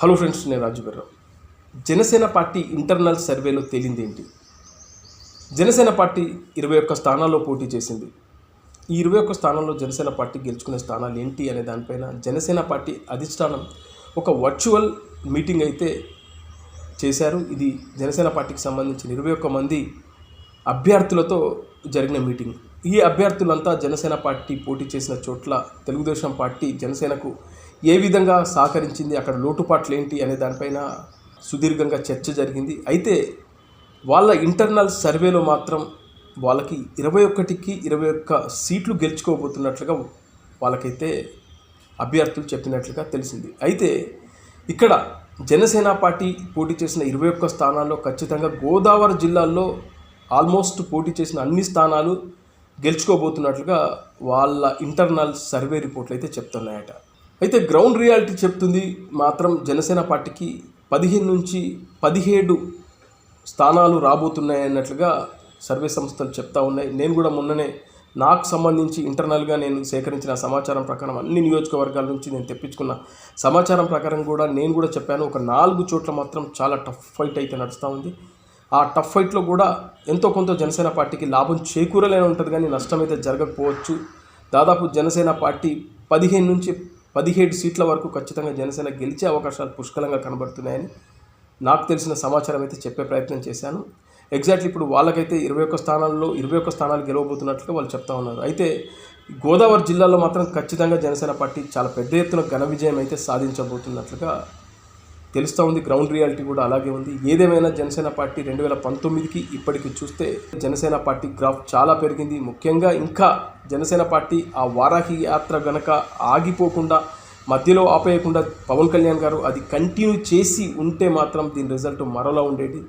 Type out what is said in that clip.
Hello friends నేను Raju Berravu Janasena party internal సర్వేలో తేలింది ఏంటి జనసేన పార్టీ ఇరవై ఒక్క స్థానాల్లో పోటీ చేసింది. ఈ ఇరవై ఒక్క స్థానాల్లో జనసేన పార్టీ గెలుచుకునే స్థానాలు ఏంటి అనే దానిపైన జనసేన పార్టీ అధిష్టానం ఒక వర్చువల్ మీటింగ్ అయితే చేశారు. ఇది జనసేన పార్టీకి సంబంధించిన ఇరవై ఒక్క మంది అభ్యర్థులతో జరిగిన మీటింగ్. ఈ అభ్యర్థులంతా జనసేన పార్టీ పోటీ చేసిన చోట్ల తెలుగుదేశం పార్టీ జనసేనకు ఏ విధంగా సహకరించింది అక్కడ లోటుపాట్లు ఏంటి అనే దానిపైన సుదీర్ఘంగా చర్చ జరిగింది. అయితే వాళ్ళ ఇంటర్నల్ సర్వేలో మాత్రం వాళ్ళకి ఇరవై ఒకటికి ఇరవై ఒక్క సీట్లు గెలుచుకోబోతున్నట్లుగా వాళ్ళకైతే అభ్యర్థులు చెప్పినట్లుగా తెలిసింది. అయితే ఇక్కడ జనసేన పార్టీ పోటీ చేసిన ఇరవై ఒక్క స్థానాల్లో ఖచ్చితంగా గోదావరి జిల్లాల్లో ఆల్మోస్ట్ పోటీ చేసిన అన్ని స్థానాలు గెలుచుకోబోతున్నట్లుగా వాళ్ళ ఇంటర్నల్ సర్వే రిపోర్ట్లు అయితే చెప్తున్నాయట. అయితే గ్రౌండ్ రియాలిటీ చెప్తుంది మాత్రం జనసేన పార్టీకి పదిహేను నుంచి పదిహేడు స్థానాలు రాబోతున్నాయి అన్నట్లుగా సర్వే సంస్థలు చెప్తా ఉన్నాయి. నేను కూడా మొన్ననే నాకు సంబంధించి ఇంటర్నల్గా నేను సేకరించిన సమాచారం ప్రకారం అన్ని నియోజకవర్గాల నుంచి నేను తెప్పించుకున్న సమాచారం ప్రకారం కూడా నేను కూడా చెప్పాను. ఒక నాలుగు చోట్ల మాత్రం చాలా టఫ్ ఫైట్ అయితే నడుస్తూ ఉంది. ఆ టఫ్ ఫైట్లో కూడా ఎంతో కొంత జనసేన పార్టీకి లాభం చేకూరలేని ఉంటుంది కానీ నష్టం అయితే జరగకపోవచ్చు. దాదాపు జనసేన పార్టీ పదిహేను నుంచి పదిహేడు సీట్ల వరకు ఖచ్చితంగా జనసేన గెలిచే అవకాశాలు పుష్కలంగా కనబడుతున్నాయని నాకు తెలిసిన సమాచారం అయితే చెప్పే ప్రయత్నం చేశాను. ఎగ్జాక్ట్లీ ఇప్పుడు వాళ్ళకైతే ఇరవై ఒక్క స్థానాల్లో ఇరవై ఒక్క స్థానాలు గెలవబోతున్నట్లుగా వాళ్ళు చెప్తా ఉన్నారు. అయితే గోదావరి జిల్లాలో మాత్రం ఖచ్చితంగా జనసేన పార్టీ చాలా పెద్ద ఎత్తున ఘన విజయం అయితే సాధించబోతున్నట్లుగా తెలుస్తూ ఉంది గ్రౌండ్ రియాలిటీ కూడా అలాగే ఉంది. ఏదేమైనా జనసేన పార్టీ రెండు వేల పంతొమ్మిదికి ఇప్పటికి చూస్తే జనసేన పార్టీ గ్రాఫ్ చాలా పెరిగింది. ముఖ్యంగా ఇంకా జనసేన పార్టీ ఆ వారాహి యాత్ర గనక ఆగిపోకుండా మధ్యలో ఆపేయకుండా పవన్ కళ్యాణ్ గారు అది కంటిన్యూ చేసి ఉంటే మాత్రం దీని రిజల్ట్ మరోలా ఉండేది.